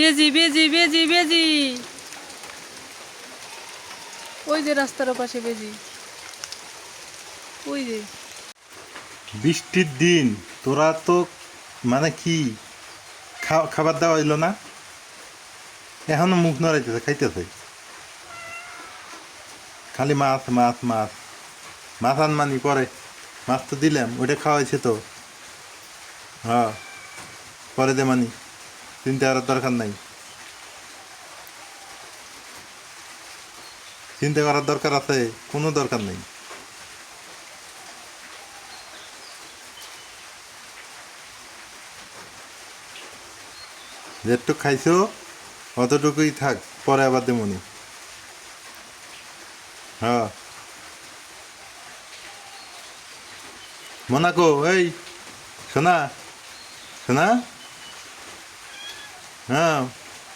বেজি বেজি বেজি বেজি। ওই যে রাস্তার পাশে বেজি। ওই যে। বৃষ্টির দিন, তোরা তো মানে কি খাবার দেওয়া হইল না? এখনও মুখ নড়াইতেছে, খাইতেছে। খালি মাছ মাছ মাছ। মাছ আনমানি পরে। মাছ তো দিলাম, ওইটা খাওয়াইছে তো। হ্যাঁ পরে দে মানি। চিন্তা করার দরকার নাই। চিন্তা করার দরকার আছে, কোনো দরকার নেই। যেটুক খাইছো, অতটুকুই থাক, পরে আবার দেমনি। হ্যাঁ। মোনাকো, এই শোনা শোনা হ্যাঁ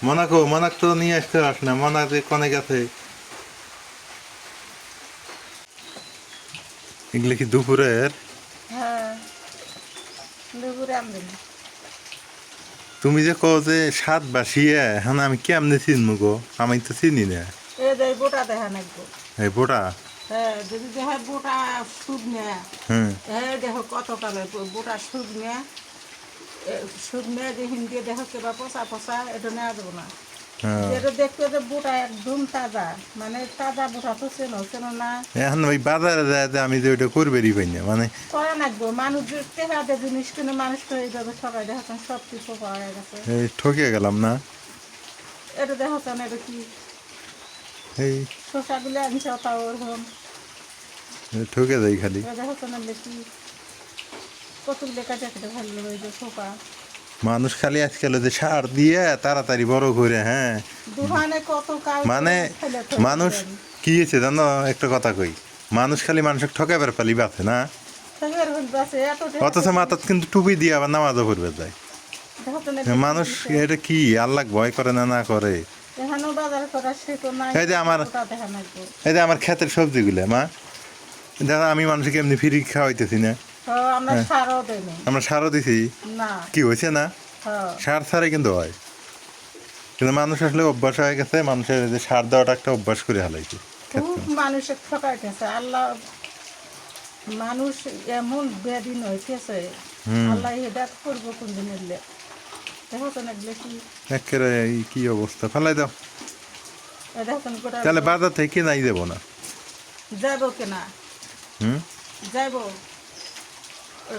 মোনাকো মোনাক তো নিয়ে আসতে পারস না মোনাক কনে গেছে। এগুলো কি দুপুরের? হ্যাঁ তুমি যে কো যে সাত বাসিয়ে হ্যাঁ আমি কেমনে চিনবো গো? আমি তো চিনি না। এ দেখা নাকবো এই বোটা? হ্যাঁ যদি দেখার গোটা সুদ নেয় হ্যাঁ দেখো কত কালে গোটা সুদ নেয় সুদ যে হিন্দি দেখো কেবা পচা পচা এটা নেওয়া যাব না। হ্যাঁ। এটা দেখতে যে বুটা একদম তাজা মানে তাজা বুটা তো চেনো চেনো না। এখন ওই বাজারে যায় আমি যে ওইটা করবেরই পাই না মানে করা লাগবো মানুষ যে টেহাতে জিনিস কিনে মানুষ তো এইভাবে সবাই দেখাচ্ছেন সব কিছু পাওয়া গেছে। এই ঠকে গেলাম না। এটা দেখাচ্ছেন এটা কি? এই। শসাগুলো আনছে তাও ওরকম। ঠকে যাই খালি। এটা দেখাচ্ছেন কি? ভালো ওই যে মানুষ খালি আজকাল যে সার দিয়ে তাড়াতাড়ি বড় করে হ্যাঁ। মানে মানুষ কি হয়েছে জানো? একটা কথা কই মানুষ খালি মানুষকে ঠকাবার পালি বাঁচে না? অথচ মাথাত কিন্তু টুপি দিয়ে আবার নামাজও পড়বে যায় মানুষ এটা কি আল্লাহ ভয় করে না না করে? এই যে আমার- এই যে আমার ক্ষেতের সবজিগুলো মা। দাদা আমি মানুষকে এমনি ফ্রি খাওয়াইতেছি না। আমরা হ্যাঁ। সারও আমরা সারও দিছি। না। কি হয়েছে না? সার ছাড়াই কিন্তু হয়। কিন্তু মানুষ আসলে অভ্যাস হয়ে গেছে মানুষের যে সার দেওয়াটা একটা অভ্যাস করে হালাইছে মানুষের ঠকাইতেছে আল্লাহ মানুষ এমন বেদিন হইতেছে। আল্লাহ হেদাত করব কোন দিন এলে। একেবারে কি অবস্থা। ফেলাই দাও। তাহলে বাজার থেকে নাই দেবো না। যাব কিনা। হুম? যাইব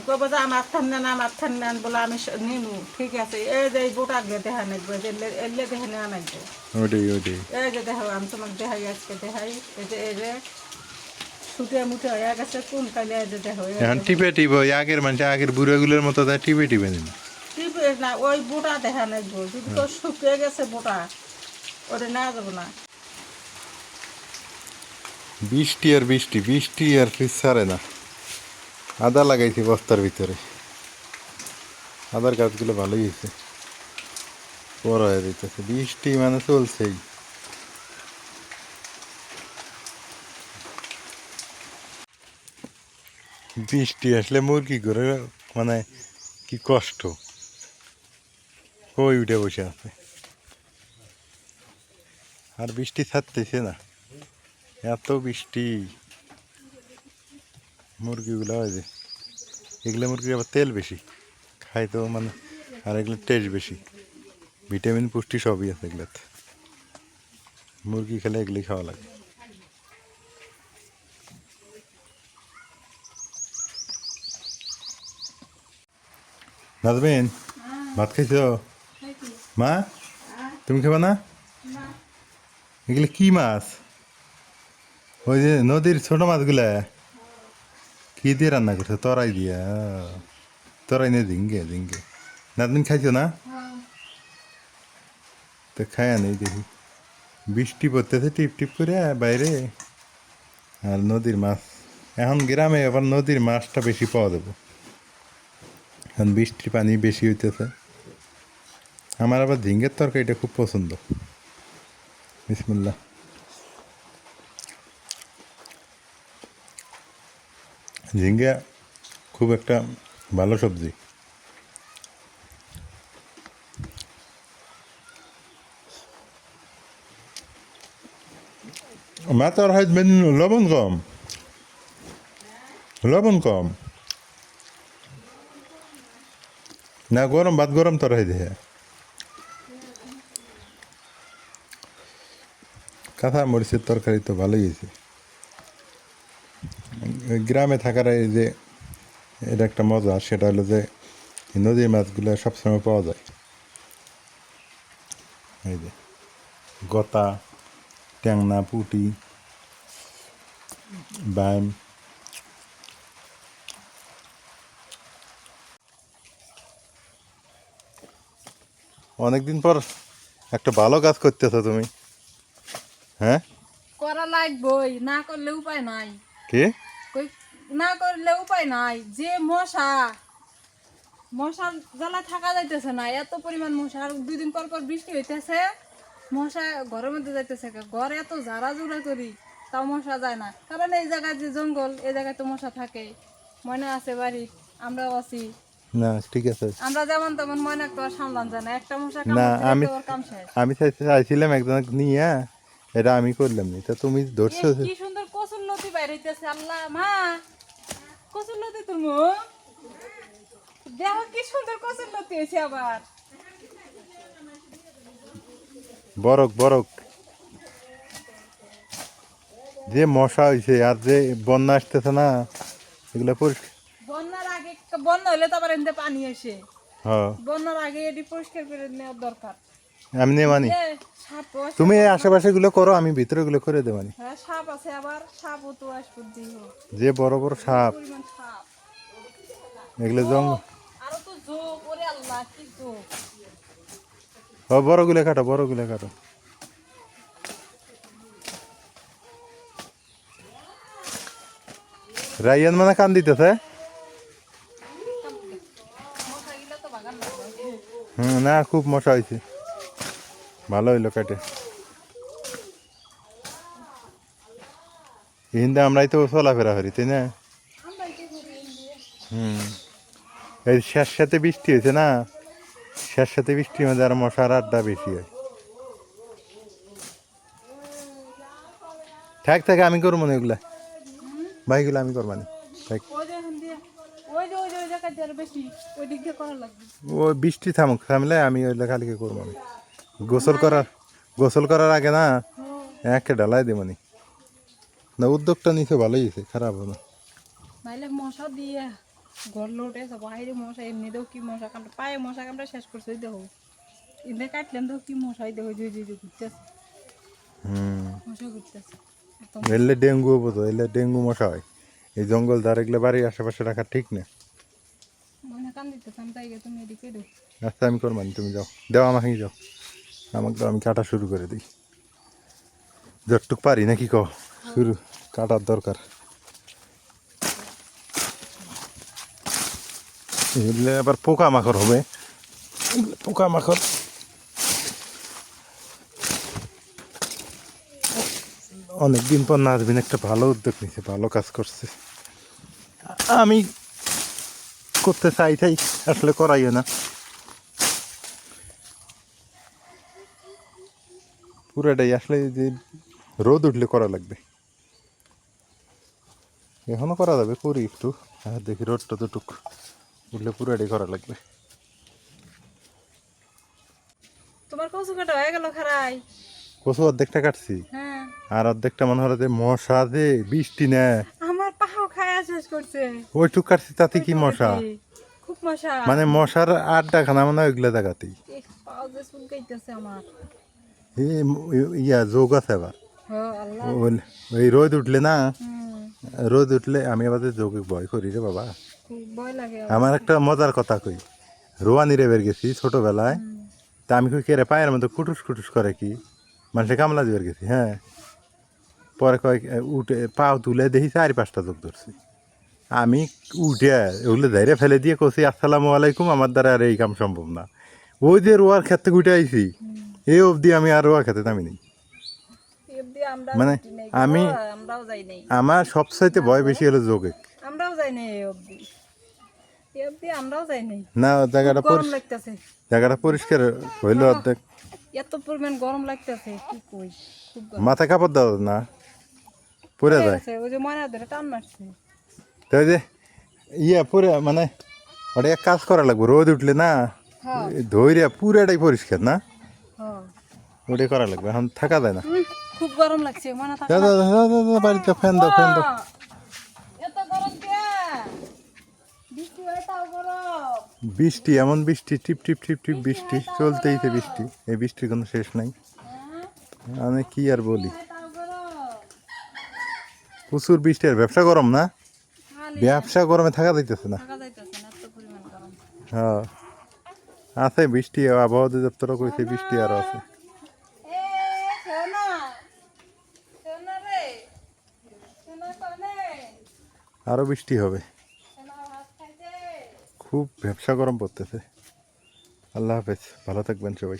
কব যে আমার থান নেন আমার থান নেন বলে আমি নিমু। ঠিক আছে এই যে বোটা গিয়ে দেখা নাকবে এলে- এলে দেখে নেওয়া নাকবে ওটাই ওটাই এই যে দেখো আমি তোমাকে দেখাই আজকে দেখাই এই যে এই যে ছুটে মুটে হয়ে গেছে কোন কালে এই যে দেখো এখন টিপে টিপে আগের মানুষ আগের বুড়োগুলোর মতো তাই টিপে টিপে নিন টিপে না ওই বোটা দেখা নাকবো যদি তো শুকিয়ে গেছে বোটা ওটা নেওয়া যাব না। বৃষ্টি আর বৃষ্টি বৃষ্টি আর ফিস ছাড়ে না। আদা লাগাইছি বস্তার ভিতরে। আদার গাছগুলো ভালোই হয়েছে। বড় হয়ে যেতেছে বৃষ্টি মানে চলছেই। বৃষ্টি আসলে মুরগি করে মানে কি কষ্ট। কই উঠে বসে আছে। আর বৃষ্টি ছাড়তেছে না। এত বৃষ্টি। মুরগিগুলো হয় যে, এগুলো মুরগির আবার তেল বেশি খাই তো মানে আর এগুলো টেস্ট বেশি। ভিটামিন পুষ্টি সবই আছে এগুলোতে। মুরগি খেলে এগুলি খাওয়া লাগে। নাজবেন ভাত খাইছ? মা, তুমি খাবা না? এগুলো কি মাছ? ওই যে নদীর ছোট মাছগুলা? কি দিয়ে রান্না করছ তরাই দিয়া তরাই নে দিঙ্গে দিঙ্গে নাতদিন খাইছো না তো খায়া নেই দেখি বৃষ্টি পড়তেছে টিপ টিপ করে বাইরে আর নদীর মাছ এখন গ্রামে আবার নদীর মাছটা বেশি পাওয়া যাবে এখন বৃষ্টির পানি বেশি হইতেছে আমার আবার ঝিঙ্গের তরকারিটা খুব পছন্দ বিসমুল্লাহ ঝিঙ্গা খুব একটা ভালো সবজি। ما طرحت লবণ কম। লবণ কম। না, গরম, ভাত গরম তরাই দিয়ে কাঁথা মরিচের তরকারি তো ভালোই হয়েছে। গ্রামে থাকার এই যে এটা একটা মজা সেটা হলো যে নদীর মাছগুলো সবসময় পাওয়া যায়। এই যে গতা ট্যাংনা পুটি বাইম। অনেকদিন পর একটা ভালো কাজ করতেছো তুমি। হ্যাঁ? করা লাগবই না করলে উপায় নাই। কি? না করলে উপায় নাই। যে মশা মশার জ্বালা থাকা যাইতেছে না এত পরিমাণ মশা। আর দুই দিন পর পর বৃষ্টি হইতেছে মশা ঘরের মধ্যে যাইতেছে ঘর এত ঝাড়া জোড়া করি তাও মশা যায় না। কারণ এই জায়গায় যে জঙ্গল এই জায়গায় তো মশা থাকে। ময়না আছে বাড়ি আমরাও আছি। না ঠিক আছে। আমরা যেমন তেমন ময়না তো সামলান যায় না। একটা মশা না, আমি- আমি চাইছিলাম একজন নিয়ে এটা আমি করলাম না। তা তুমি ধরছো কি কচুর লতি বাইর হইতেছে আল্লাহ মা। কচুর লতি তুমি দেখো কি সুন্দর কচুর লতি হয়েছে আবার। বরক বরক। যে মশা হয়েছে আর যে বন্যা আসতেছে না এগুলো পরিষ্কার বন্যার আগে বন্যা হলে তো আবার এনতে পানি আসে। হ্যাঁ। বন্যার আগে এটি পরিষ্কার করে নেওয়ার দরকার। মানি। সাপও আছে। তুমি এই আশেপাশে গুলো করো আমি ভিতরে গুলো করে দেবো মানি। হ্যাঁ সাপ আছে আবার সাপও তো যে বড় বড় সাপ। এগুলো জঙ্গল। আরও তো যোগ ওরে আল্লাহ কি যোগ ও বড়গুলো কাটো বড়গুলো কাটো। রাইয়ান মানে কান দিতেছে? হুম না খুব মশা হয়েছে ভালো হইল কাটে হিন্দে আমরাই তো চলাফেরা করি তাই না হুম এই শেষ সাথে বৃষ্টি হয়েছে না শেষ সাথে বৃষ্টির মধ্যে আর মশার আড্ডা বেশি হয় থাক থাক আমি করব না এগুলা ভাইগুলো আমি করব না ওই ওই ওই ওই ওই ও বৃষ্টি থামুক থামলে আমি ওইগুলা কালকে করব আমি গোসল করার গোসল করার আগে না একে ডালাই দেবনি না উদ্যোগটা নিছে ভালোই হয়েছে খারাপ না। নাইলে মশা দিয়ে ঘর লোটে বাইরে মশা এমনিতেও কি মশা কামড়া পায়ে মশা কামড়া শেষ করছে দেখো ইন্দে কাটলেন তো কি মশা ওই দেখো জুই জুই ঘুরতেছে। মশা ঘুরতেছে। এলে ডেঙ্গু হব তো এলে ডেঙ্গু মশা হয়। এই জঙ্গল ধার এগুলো বাড়ির আশেপাশে রাখা ঠিক না। মনে আচ্ছা আমি করবানি তুমি যাও। দেওয়া আমাকে যাও। আমাকে, আমি কাটা শুরু করে দিই। যতটুক পারি নাকি কো শুরু, কাটার দরকার। এগুলো আবার পোকা মাকড় হবে। এগুলো পোকা মাকড় অনেকদিন পর নাজবিন একটা ভালো উদ্যোগ নিছে, ভালো কাজ করছে। আমি করতে চাই তাই আসলে করাইও না। পুরাটাই আসলে যে রোদ উঠলে করা লাগবে। এখনও করা যাবে করি একটু। আর দেখি রোদটা তো টুক উঠলে পুরাটাই করা লাগবে। তোমার কচু কাটা হয়ে গেল খারাই। কচু অর্ধেকটা কাটছি। হ্যাঁ। আর অর্ধেকটা মনে হলো যে মশা যে বৃষ্টি নেয় আমার পাহাও খায়া শেষ করছে। ওইটুক কাটছি তাতে কি মশা? খুব মশা। মানে মশার আড্ডা খানা মানে ওইগুলা পাও যে আমার। ইয়া যোগ আছে আবার ওই- ওই রোদ উঠলে না রোদ উঠলে আমি আবার যোগে ভয় করি রে বাবা। আমার একটা মজার কথা কই রোয়ানি রেবের গেছি ছোটবেলায়। তা আমি কই কেরে পায়ের মধ্যে কুটুস কুটুস করে কি? মানুষে কামলা দিবার গেছি হ্যাঁ। পরে কয় এ, উঠে পাও তুলে দেখি চারি পাঁচটা যোগ ধরছি। আমি উঠে ওগুলো ধৈরে ফেলে দিয়ে কছি আসসালামু আলাইকুম আমার দ্বারা আর এই কাম সম্ভব না। ওই যে রোয়ার ক্ষেত্রে উঠে আইছি। এই অবধি আমি আর রোয়া খেতে নামি নেই মানে আমি- আমার সবচাইতে ভয় বেশি হলো যোগে আমরাও যাই নাই অবধি। আমরাও যাই নাই না জায়গাটা গরম লাগতেছে। জায়গাটা পরিষ্কার হইল অর্ধেক। এত পরিমাণ গরম লাগতেছে কি কই মাথা কাপড় দাও না পড়ে যায়। ওই যে ময়না ধরে টান মারছে। তো ওই যে ইয়া পুরে মানে ওটা এক কাজ করা লাগবে রোদ উঠলে না হ্যাঁ। ধৈর্য পুরাটাই পরিষ্কার না? হ্যাঁ ওটাই করা লাগবে এখন থাকা যায় না। খুব গরম লাগছে থাকা দাও দাও, বাড়িতে ফ্যান দাও ফ্যান দাও। বৃষ্টি এমন বৃষ্টি টিপ টিপ টিপ টিপ বৃষ্টি চলতেইছে বৃষ্টি এই বৃষ্টির কোনো শেষ নাই। হ্যাঁ? আমি কি আর বলি? প্রচুর বৃষ্টি আর ব্যবসা গরম না? ব্যবসা গরমে থাকা যাইতেছে না। হ্যাঁ। আছে বৃষ্টি আবহাওয়া অধিদপ্তরও কইছে বৃষ্টি আরও আছে এ সোনা সোনা রে সোনা কনে আরও বৃষ্টি হবে। খুব ব্যবসা গরম পড়তেছে। আল্লাহ হাফেজ ভালো থাকবেন সবাই।